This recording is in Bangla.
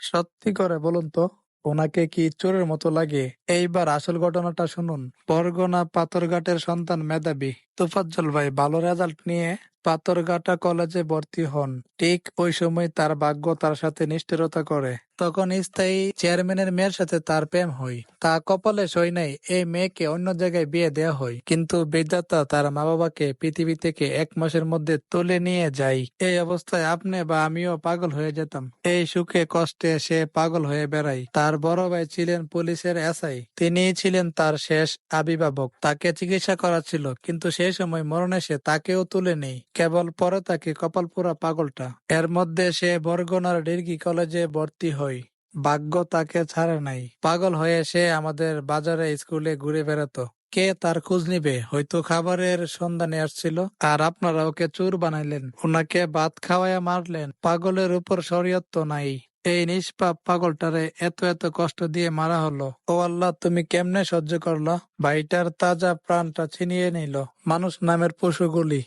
সত্যি করে বলুন তো, ওনাকে কি চোরের মতো লাগে? এইবার আসল ঘটনাটা শুনুন। বরগনা পাথরঘাটের সন্তান মেধাবী তোফাজ্জল ভাই ভালো রেজাল্ট নিয়ে পাথরঘাটা কলেজে ভর্তি হন। ঠিক ওই সময় তার ভাগ্য তার সাথে নিষ্ঠুরতা করে। তখন স্থায়ী চেয়ারম্যানের মেয়ের সাথে তার প্রেম হয়। তা কপালে সই নাই এই মেয়েকে অন্য জায়গায় বিয়ে দেওয়া হয়। কিন্তু বিধাতা তার মা বাবাকে পৃথিবী থেকে এক মাসের মধ্যে তুলে নিয়ে যায়। এই অবস্থায় আপনি বা আমিও পাগল হয়ে যেতাম। এই সুখে কষ্টে সে পাগল হয়ে বেড়ায়। তার বড় ভাই ছিলেন পুলিশের এসআই। তিনি ছিলেন তার শেষ আবির্ভাবক। তাকে চিকিৎসা করা ছিল, কিন্তু সেই সময় মরণ এসে তাকেও তুলে নেই কেবল পরে তাকে কপালপুরা পাগলটা। এর মধ্যে সে বরগনার ডিগ্রি কলেজে ভর্তি হয়। ভাগ্য তাকে ছাড়ে নাই। পাগল হয়ে সে আমাদের বাজারে, স্কুলে ঘুরে বেড়াতো। কে তার খোঁজ নিবে? হয়তো খাবারের সন্ধানে আসছিল। আর আপনারা ওকে চোর বানাইলেন। ওনাকে ভাত খাওয়ায় মারলেন। পাগলের উপর শরীয়ত নাই। এই নিষ্পাপ পাগলটারে এত এত কষ্ট দিয়ে মারা হলো। ও আল্লাহ, তুমি কেমনে সহ্য করলা? ভাইটার তাজা প্রাণটা ছিনিয়ে নিল। মানুষ নামের পশুগুলি।